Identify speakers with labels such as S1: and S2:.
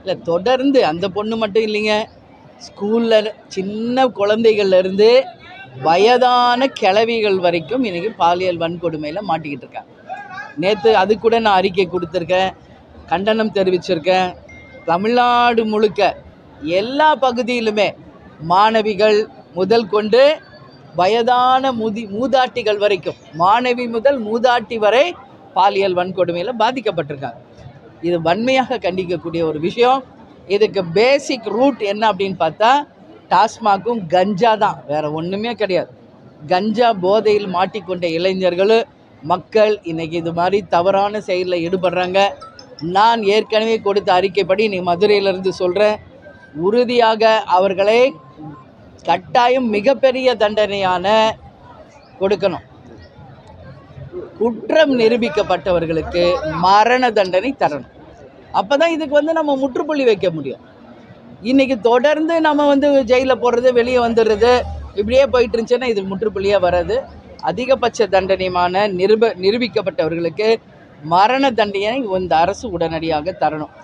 S1: இல்லை தொடர்ந்து அந்த பொண்ணு மட்டும் இல்லைங்க. ஸ்கூலில் சின்ன குழந்தைகள்லேருந்து வயதான கிழவிகள் வரைக்கும் இன்றைக்கி பாலியல் வன்கொடுமையில் மாட்டிக்கிட்டு இருக்காங்க. நேற்று அது கூட நான் அறிக்கை கொடுத்துருக்கேன். கண்டனம் தெரிவிச்சிருக்கேன். தமிழ்நாடு முழுக்க எல்லா பகுதியிலுமே மாணவிகள் முதல் கொண்டு வயதான முதி மூதாட்டிகள் வரைக்கும் மாணவி முதல் மூதாட்டி வரை பாலியல் வன்கொடுமையில் பாதிக்கப்பட்டிருக்காங்க. இது வன்மையாக கண்டிக்கக்கூடிய ஒரு விஷயம். இதுக்கு பேசிக் ரூட் என்ன அப்படின்னு பார்த்தா டாஸ்மாக்கும் கஞ்சா தான். வேறு ஒன்றுமே கிடையாது. கஞ்சா போதையில் மாட்டிக்கொண்ட இளைஞர்கள் மக்கள் இன்றைக்கி இது மாதிரி தவறான செயலில் ஈடுபடுறாங்க. நான் ஏற்கனவே கொடுத்த அறிக்கைப்படி நீ மதுரையிலிருந்து சொல்கிறேன் உறுதியாக அவர்களை கட்டாயம் மிகப்பெரிய தண்டனையான கொடுக்கணும். குற்றம் நிரூபிக்கப்பட்டவர்களுக்கு மரண தண்டனை தரணும். அப்போ தான் இதுக்கு வந்து நம்ம முற்றுப்புள்ளி வைக்க முடியும். இன்றைக்கி தொடர்ந்து நம்ம வந்து ஜெயிலில் போடுறது வெளியே வந்துடுறது இப்படியே போயிட்டு இருந்துச்சுன்னா இது முற்றுப்புள்ளியாக வராது. அதிகபட்ச தண்டனையுமான நிருப நிரூபிக்கப்பட்டவர்களுக்கு மரண தண்டனை இந்த அரசு உடனடியாக தரணும்.